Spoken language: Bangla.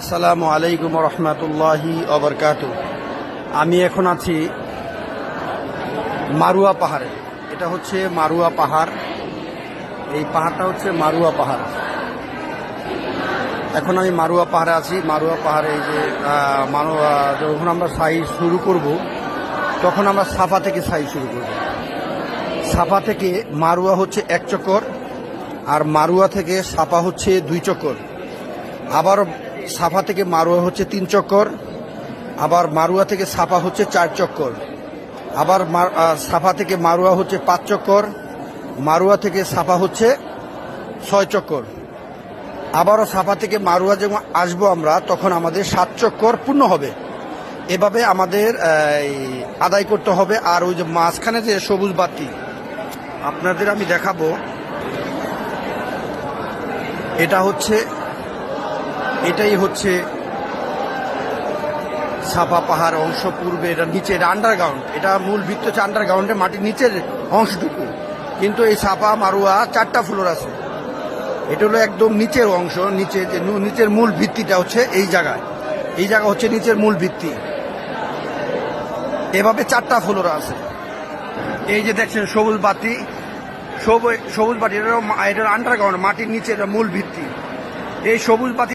আসসালামু আলাইকুম রহমতুল্লাহি অবরকাত। আমি এখন আছি মারুয়া পাহাড়ে। এটা হচ্ছে মারুয়া পাহাড়। এই পাহাড়টা হচ্ছে মারুয়া পাহাড়। এখন আমি মারুয়া পাহাড়ে আছি। মারুয়া পাহাড়ে যে মারুয়া, যখন আমরা সাই শুরু করব, তখন আমরা সাফা থেকে সাই শুরু করব। সাফা থেকে মারুয়া হচ্ছে এক চক্কর আর মারুয়া থেকে সাফা হচ্ছে দুই চক্কর। আবার সাফা থেকে মারুয়া হচ্ছে তিন চক্কর, আবার মারুয়া থেকে সাফা হচ্ছে চার চক্কর। আবার সাফা থেকে মারুয়া হচ্ছে পাঁচ চক্কর, মারুয়া থেকে সাফা হচ্ছে ছয় চক্কর। আবারও সাফা থেকে মারুয়া যখন আসব আমরা, তখন আমাদের সাত চক্কর পূর্ণ হবে। এভাবে আমাদের আদায় করতে হবে। আর ওই যে মাঝখানে যে সবুজ বাতি, আপনাদের আমি দেখাবো। এটা হচ্ছে এটাই হচ্ছে সাফা পাহাড় অংশ পূর্বে এটা নিচে এটা আন্ডারগ্রাউন্ড এটা মূল ভিত্তি হচ্ছে আন্ডারগ্রাউন্ডে মাটির নিচের অংশটুকু। কিন্তু এই সাফা মারুয়া চারটা ফ্লোর আছে। এটা হলো একদম নিচের অংশ, নিচে যে নিচের মূল ভিত্তিটা হচ্ছে এই জায়গায়। এই জায়গা হচ্ছে নিচের মূল ভিত্তি। এভাবে চারটা ফ্লোর আছে। এই যে দেখছেন সবুজ বাতি সবুজ বাতি এটা এটার আন্ডারগ্রাউন্ড মাটির নিচে মূল ভিত্তি। এই সবুজ বাতি